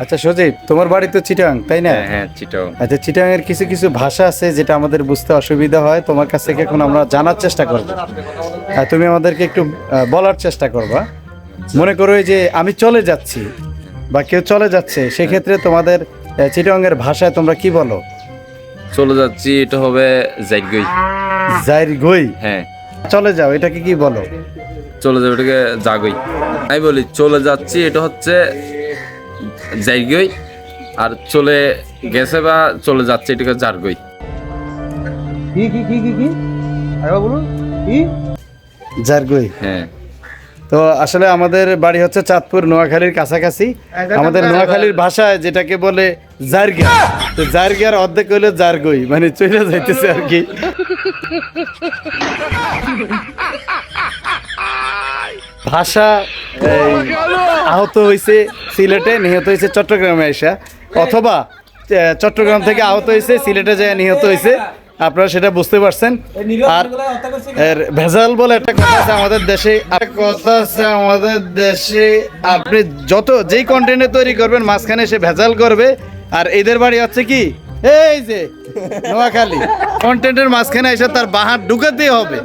আচ্ছা সজীব তোমার বাড়ি তো চিটাং তাই না? হ্যাঁ হ্যাঁ চিটাও আচ্ছা চিটাং এর কিছু কিছু ভাষা আছে যেটা আমাদের বুঝতে অসুবিধা হয়। তোমার কাছ থেকে এখন আমরা জানার চেষ্টা করব। আর তুমি আমাদেরকে একটু বলার চেষ্টা করবা। মনে করো যে আমি চলে যাচ্ছি বা কেউ চলে যাচ্ছে সেক্ষেত্রে তোমাদের চিটাং এর ভাষায় তোমরা কি বলো? চলে যাচ্ছি এটা হবে জাইগই জাইর গই হ্যাঁ। চলে যাও এটাকে কি বলো? চলে যাও এটাকে জাগই। আমি বলি চলে যাচ্ছি এটা হচ্ছে জাইগই আর চলে গেছে বা চলে যাচ্ছে এটাকে জারগই। কি কি কি কি কি? আরেকবার বলুন কি? জার গই হ্যাঁ। তো আসলে আমাদের বাড়ি হচ্ছে চাঁদপুর নোয়াখালীর কাছাকাছি। আমাদের নোয়াখালীর ভাষায় যেটাকে বলে জারগা। তো জারগার অর্ধেক হইল জারগই মানে চলে যাইতেছে আর কি। ভাষা এই, আহত হয়েছে সিলেটে, নিহত হয়েছে চট্টগ্রামে এসা অথবা চট্টগ্রাম থেকে আহত হয়েছে, সিলেটে যায় নিহত হয়েছে। আপনারা সেটা বুঝতে পারছেন। আর ভেজাল বলে একটা কথা আছে আমাদের দেশে। কথা আছে আমাদের দেশে, আপনি যত, যেই কন্টেন্টে তৈরি করবেন, মাঝখানে সে ভেজাল করবে। আর এদের বাড়ি হচ্ছে কি? এই যে, নোয়াখালী। কন্টেন্টের মাঝখানে এসে তার বাহার ঢুকাতেই হবে।